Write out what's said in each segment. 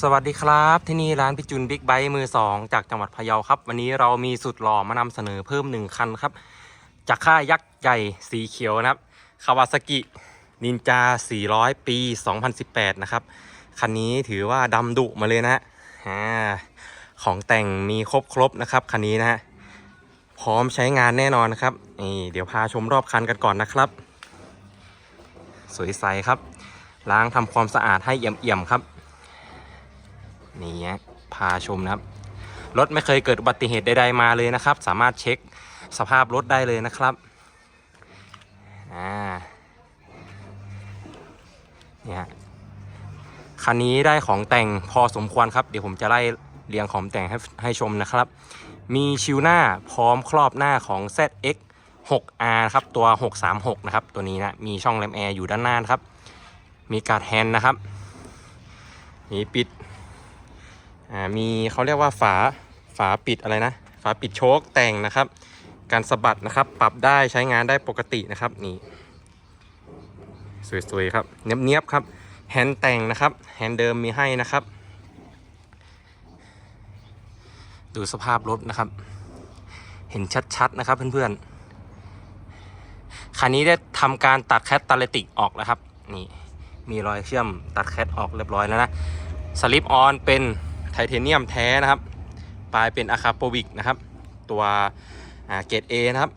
สวัสดีครับ ที่นี่ร้านพิจุนบิ๊กไบค์มือสองจากจังหวัดพะเยาครับ วันนี้เรามีสุดหล่อมานำเสนอเพิ่มหนึ่งคันครับ จากค่ายยักษ์ใหญ่สีเขียวนะครับคาวาซากินินจา 400 ปี 2018 นะครับ คันนี้ถือว่าดำดุมาเลยนะฮะของแต่งมีครบครบนะครับ คันนี้นะฮะพร้อมใช้งานแน่นอนนะครับนี่เดี๋ยวพาชมรอบคันกันก่อนนะครับ สวยใสครับ ล้างทำความสะอาดให้เอี่ยมๆครับ นี่ฮะพาชมนะครับ รถไม่เคยเกิดอุบัติเหตุใดๆมาเลยนะครับ สามารถเช็คสภาพรถได้เลยนะครับอ่าเนี่ยฮะคันนี้ได้ของแต่งพอสมควรครับ เดี๋ยวผมจะไล่เรียงของแต่งให้ให้ชมนะครับ มีชิวหน้าพร้อมครอบหน้าของ ZX 6R ครับ ตัว 636 นะครับ ตัวนี้นะ มีช่องแรมแอร์อยู่ด้านหน้านะครับ มีการ์ดแฮนด์นะครับ มีปิด อ่ามีเขาเรียกว่าฝาฝาปิดอะไรนะ ฝาปิดโชคแต่งนะครับ การสะบัดนะครับ ปรับได้ใช้งานได้ปกตินะครับนี่สวยๆครับเนียบๆครับแฮนด์แต่งนะครับแฮนด์เดิมมีให้นะครับ ดูสภาพรถนะครับ เห็นชัดๆนะครับเพื่อนๆคันนี้ได้ทำการตัดแคตตาลิติกออกแล้วครับนี่มีรอยเชื่อมตัดแคตออกเรียบร้อยแล้วนะสลิปออนเป็น ไทเทเนียมแท้นะครับ ปลายเป็นอะคาโปวิกนะครับ ตัวเกรด A นะครับ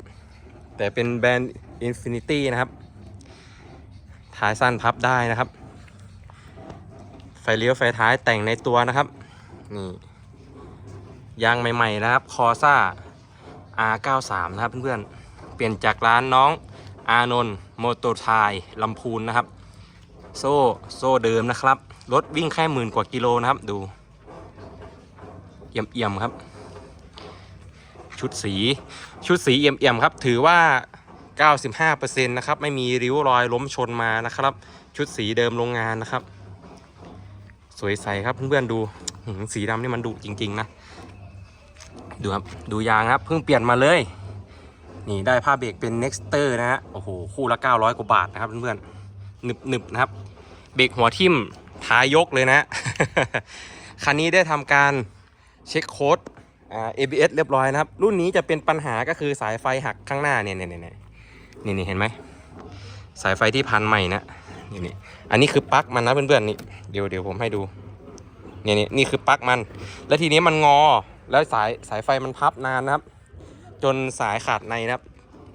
แต่เป็นแบรนด์ Infinity นะครับ ท้ายสั้นพับได้นะครับ ไฟเลี้ยวไฟท้ายแต่งในตัวนะครับ นี่ยางใหม่ๆนะครับ คอซ่า R93 นะครับเพื่อนๆ เปลี่ยนจากร้านน้องอานนท์โมโตไทยลำพูนนะครับ โซ่ โซ่เดิมนะครับ รถวิ่งแค่หมื่นกว่ากิโลนะครับ ดู เอี่ยมๆครับ ชุดสีชุดสีเอี่ยมๆครับ ถือว่า 95%นะครับ ไม่มีริ้วรอยล้มชนมานะครับ ชุดสีเดิมโรงงานนะครับ สวยใสครับเพื่อนๆดูสีดำนี่มันดุจริง ๆ นะ ดูครับ ดูยางครับ เพิ่งเปลี่ยนมาเลย นี่ได้ผ้าเบรกเป็น Nexter นะฮะโอ้โหคู่ละ 900 กว่าบาทนะครับเพื่อนๆหนึบๆนะครับ เบรกหัวทิ่มท้ายยกเลยนะ คันนี้ได้ทำการ เช็คโค้ดอ่า ABS เรียบร้อยนะครับ รุ่นนี้จะเป็นปัญหาก็คือสายไฟหักข้างหน้าเนี่ยเนี่ยเนี่ยนี่นี่เห็นไหมสายไฟที่พันใหม่นะนี่นี่อันนี้คือปลั๊กมันนะเพื่อนๆนี่เดี๋ยวเดี๋ยวผมให้ดูเนี่ยนี่นี่คือปลั๊กมัน แล้วทีนี้มันงอแล้วสายสายไฟมันพับนานนะครับ จนสายขาดในนะครับ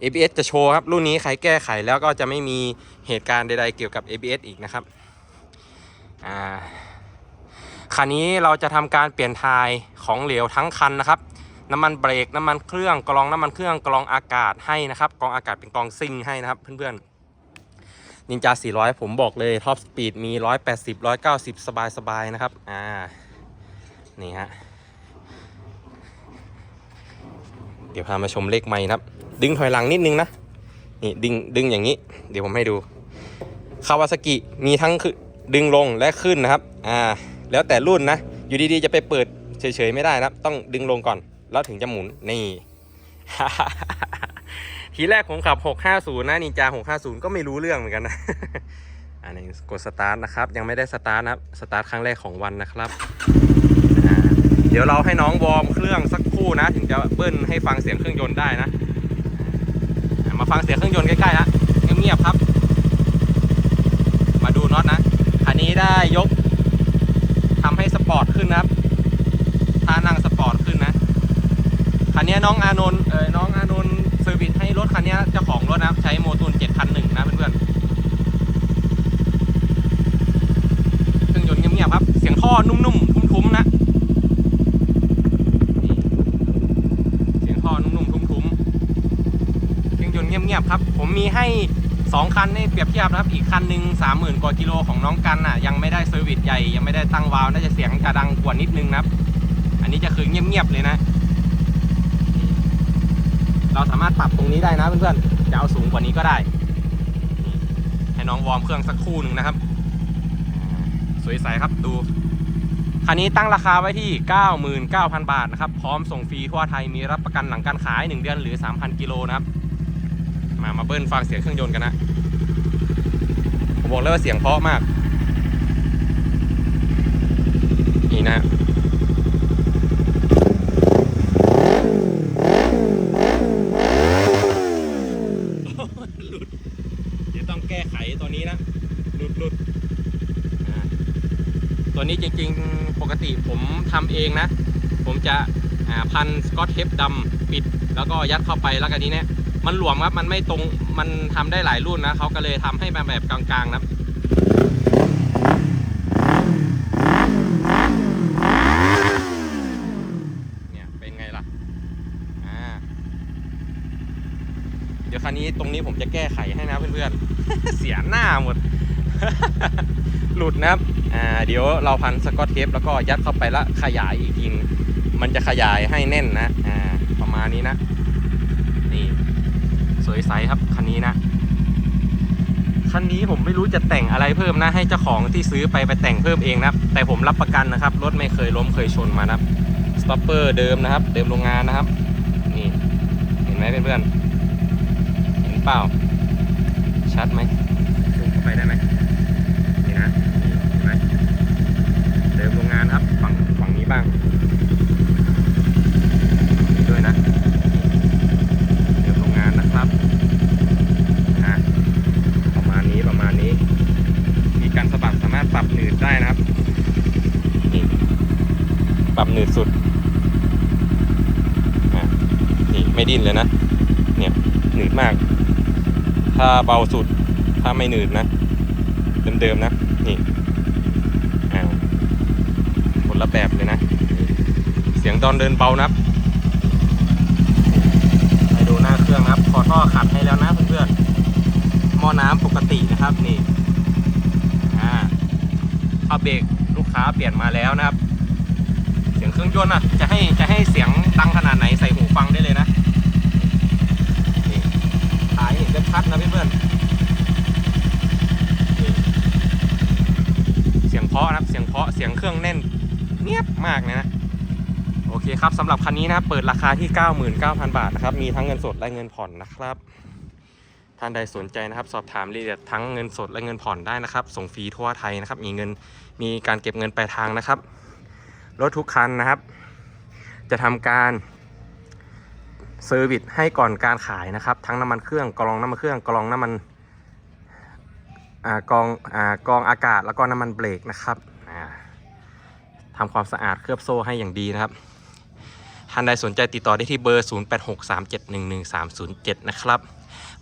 ABS จะโชว์ครับ รุ่นนี้ใครแก้ไขแล้วก็จะไม่มีเหตุการณ์ใดๆเกี่ยวกับ ABS อีกนะครับ อ่า คันนี้เราจะทำการเปลี่ยนทายของเหลวทั้งคันนะครับ น้ำมันเบรกน้ำมันเครื่องกรองน้ำมันเครื่องกรองอากาศให้นะครับกรองอากาศเป็นกรองซิ่งให้นะครับเพื่อนๆนินจา 400 ผมบอกเลยท็อปสปีดมี 180 190 สบายๆนะครับอ่านี่ฮะเดี๋ยวพามาชมเลขใหม่นะครับ ดึงถอยหลังนิดนึงนะนี่ดึงดึงอย่างนี้ เดี๋ยวผมให้ดูคาวาซากิมีทั้งคือดึงลงและขึ้นนะครับอ่า แล้วแต่รุ่นนะ อยู่ดีๆจะไปเปิดเฉยๆไม่ได้นะต้องดึงลงก่อน แล้วถึงจะหมุนนี่ ทีแรกผมขับ 650 นะนินจา 650 ก็ไม่รู้เรื่องเหมือนกันนะอันนี้กดสตาร์ทนะครับ ยังไม่ได้สตาร์ทนะครับสตาร์ทครั้งแรกของวันนะครับ เดี๋ยวเราให้น้องวอร์มเครื่องสักครู่นะ ถึงจะเบิ้ลให้ฟังเสียงเครื่องยนต์ได้นะ มาฟังเสียงเครื่องยนต์ใกล้ๆฮะเงียบๆครับ มาดูน็อตนะ อันนี้ได้ยก ทำให้สปอร์ต ขึ้นนะครับท่านั่งสปอร์ตขึ้นนะคันนี้น้องอานนท์เออน้องอานนท์เซอร์วิสให้รถคันนี้เจ้าของรถนะครับ ใช้โมตูน7001นะเพื่อนๆเครื่องยนต์เงียบๆครับ เสียงท่อนุ่มๆ ทุ้มๆนะเสียงท่อนุ่มๆ ทุ้มๆเครื่องยนต์เงียบๆครับ ผมมีให้ สองคันให้เปรียบเทียบนะครับ อีกคันหนึ่งสามหมื่นกว่ากิโลของน้องกันน่ะ ยังไม่ได้เซอร์วิสใหญ่ ยังไม่ได้ตั้งวาล์วน่าจะเสียงจะดังกว่านิดนึงนะครับ อันนี้จะคือเงียบๆเลยนะ เราสามารถปรับตรงนี้ได้นะเพื่อนๆ จะเอาสูงกว่านี้ก็ได้ ให้น้องวอร์มเครื่องสักครู่หนึ่งนะครับ สวยใสครับดู คันนี้ตั้งราคาไว้ที่ 99,000 บาทนะครับ พร้อมส่งฟรีทั่วไทย มีรับประกันหลังการขาย 1 เดือนหรือ 3,000 กิโลนะครับ มามาเบิ้ลฟังเสียงเครื่องยนต์กันนะผมบอกเลยว่าเสียงเพราะมาก นี่นะเดี๋ยวต้องแก้ไขตัวนี้นะหลุดหลุดอ่าตัวนี้จริงๆ ปกติผมทำเองนะ ผมจะพันสกอตเทปดำปิด แล้วก็ยัดเข้าไปแล้วกันนี้เนี่ย มันหลวมครับมันไม่ตรงมันทำได้หลายรุ่นนะเขาก็เลยทำให้มาแบบกลางๆนะเนี่ยเป็นไงล่ะอ่าเดี๋ยวคราวนี้ตรงนี้ผมจะแก้ไขให้นะเพื่อนๆ เสียหน้าหมด หลุดนะครับอ่าเดี๋ยวเราพันสกอตเทปแล้วก็ยัดเข้าไปแล้วขยายอีกทีมันจะขยายให้แน่นนะอ่าประมาณนี้นะ สวยใสครับคันนี้นะคันนี้ผมไม่รู้จะแต่งอะไรเพิ่มนะ ให้เจ้าของที่ซื้อไปไปแต่งเพิ่มเองนะแต่ผมรับประกันนะครับรถไม่เคยล้มเคยชนมานะสต็อปเปอร์เดิมนะครับ เดิมโรงงานนะครับ นี่เห็นไหมเพื่อนๆเห็นเปล่าชัดไหมซูมเข้าไปได้ไหมนี่นะนี่เห็นไหมเดิมโรงงานครับ ฝั่งฝั่งนี้บ้างฝั่งนี้ด้วยนะ เดิมโรงงานนะครับอะประมาณนี้ประมาณนี้ มีการ สามารถปรับหนืดได้นะครับนี่ปรับหนืดสุดอะนี่ไม่ดิ้นเลยนะ เนี่ยหนืดมาก ถ้าเบาสุด ถ้าไม่หนืดนะ เดิมๆนะ นี่อ่าคนละแบบเลยนะ เสียงตอนเดินเบานะครับให้ดูหน้าเครื่องนะครับ ขอท่อขัดให้แล้วนะเพื่อนๆหม้อน้ำปกตินะครับนี่ เบรกลูกค้าเปลี่ยนมาแล้วนะครับ เสียงเครื่องยนต์อะจะให้จะให้เสียงดังขนาดไหนใส่หูฟังได้เลยนะนี่ถ่ายเห็นชัดๆนะเพื่อนๆนี่เสียงเพาะนะครับเสียงเพาะเสียงเครื่องแน่นเนียบมากเลยนะโอเคครับสำหรับคันนี้นะครับเปิดราคาที่ 99,000 บาทนะครับ มีทั้งเงินสดและเงินผ่อนนะครับ ท่านใดสนใจนะครับ สอบถามรายละเอียดทั้งเงินสดและเงินผ่อนได้นะครับ ส่งฟรีทั่วไทยนะครับ มีเงินมีการเก็บเงินปลายทางนะครับ รถทุกคันนะครับ จะทำการเซอร์วิสให้ก่อนการขายนะครับ ทั้งน้ำมันเครื่องกรองน้ำมันเครื่องกรองน้ำมันอ่ากองอ่ากองอากาศแล้วก็น้ำมันเบรกนะครับอ่าทำความสะอาดเคลือบโซ่ให้อย่างดีนะครับท่านใดสนใจติดต่อได้ที่เบอร์ 0863711307 นะครับ